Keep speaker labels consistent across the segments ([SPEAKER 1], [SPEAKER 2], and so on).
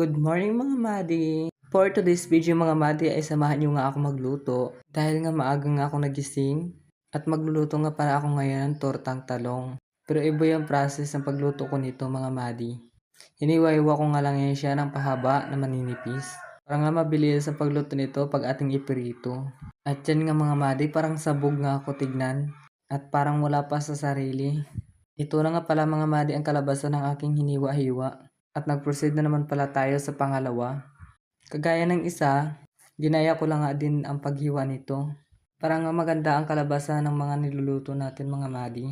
[SPEAKER 1] Good morning mga madi! For today's video mga madi ay samahan nyo nga ako magluto dahil nga maaga nga ako nagising at magluluto nga para ako ngayon ng tortang talong. Pero iba yung process ng pagluto ko nito mga madi. Hiniwa-iwa ko nga lang yan siya ng pahaba na maninipis. Para nga mabilis ang pagluto nito pag ating iprito. At yan nga mga madi parang sabog nga ako tignan at parang wala pa sa sarili. Ito na nga pala mga madi ang kalabasan ng aking hiniwa-hiwa. At nag-proceed na naman pala tayo sa pangalawa. Kagaya ng isa, ginaya ko lang nga din ang paghiwa nito. Para nga maganda ang kalabasan ng mga niluluto natin mga madi.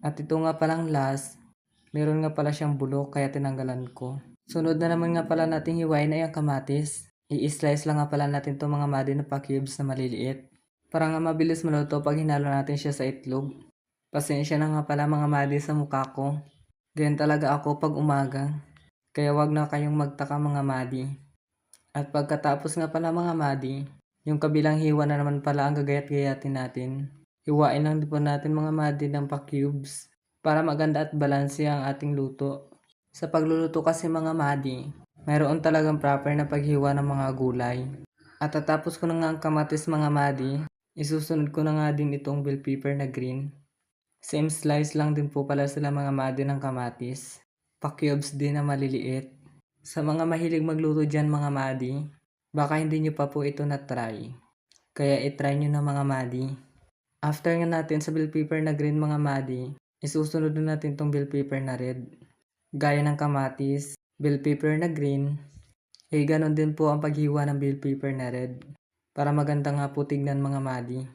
[SPEAKER 1] At ito nga palang last, meron nga pala siyang bulok kaya tinanggalan ko. Sunod na naman nga pala nating hiwain ay ang kamatis. I-slice lang nga pala natin to mga madi na pa-cubes na maliliit. Para nga mabilis maluto pag hinalo natin siya sa itlog. Pasensya na nga pala mga madi sa mukha ko. Ganyan talaga ako pag umaga. Kaya wag na kayong magtaka mga madi. At pagkatapos nga pala mga madi, yung kabilang hiwa na naman pala ang gagayat-gayatin natin. Hiwain lang din po natin mga madi ng pa-cubes para maganda at balanse ang ating luto. Sa pagluluto kasi mga madi, mayroon talagang proper na paghiwa ng mga gulay. At tatapos ko na nga ang kamatis mga madi, isusunod ko na nga din itong bell pepper na green. Same slice lang din po pala sila mga madi ng kamatis. Pa-cubes din na maliliit. Sa mga mahilig magluto dyan mga madi, baka hindi nyo pa po ito na-try. Kaya itry nyo na mga madi. After nga natin sa bell pepper na green mga madi, isusunod na natin tong bell pepper na red. Gaya ng kamatis, bell pepper na green, eh ganon din po ang paghiwa ng bell pepper na red. Para maganda nga po tignan mga madi.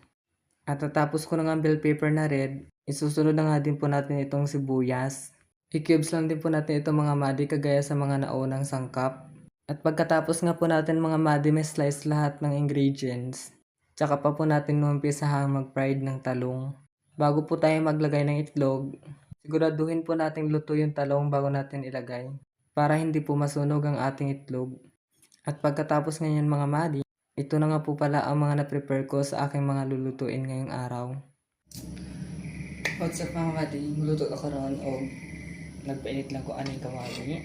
[SPEAKER 1] At tatapos ko na nga ang bell pepper na red, isusunod na nga din po natin itong sibuyas. I-cubes lang din po natin itong mga madi kagaya sa mga naunang sangkap. At pagkatapos nga po natin mga madi may slice lahat ng ingredients. Tsaka pa po natin numpisahang mag-fried ng talong. Bago po tayo maglagay ng itlog, siguraduhin po natin luto yung talong bago natin ilagay. Para hindi po masunog ang ating itlog. At pagkatapos ngayon mga madi, ito na nga po pala ang mga na-prepare ko sa aking mga lulutuin ngayong araw. What's up mga madi, luto ako ron o nagpainit lang ko aning kawali.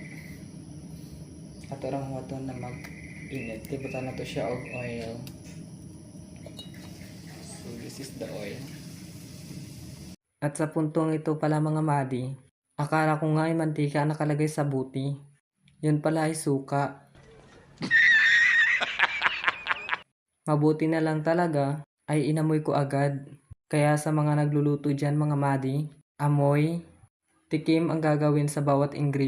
[SPEAKER 1] At orang mo to na mag-init. Tibutan na to siya og oil. So this is the oil. At sa puntong ito pala mga madi, akala ko nga ay mantika ang nakalagay sa buti. Yun pala ay suka. Mabuti na lang talaga ay inamoy ko agad. Kaya sa mga nagluluto dyan mga madi, amoy, tikim ang gagawin sa bawat ingredient.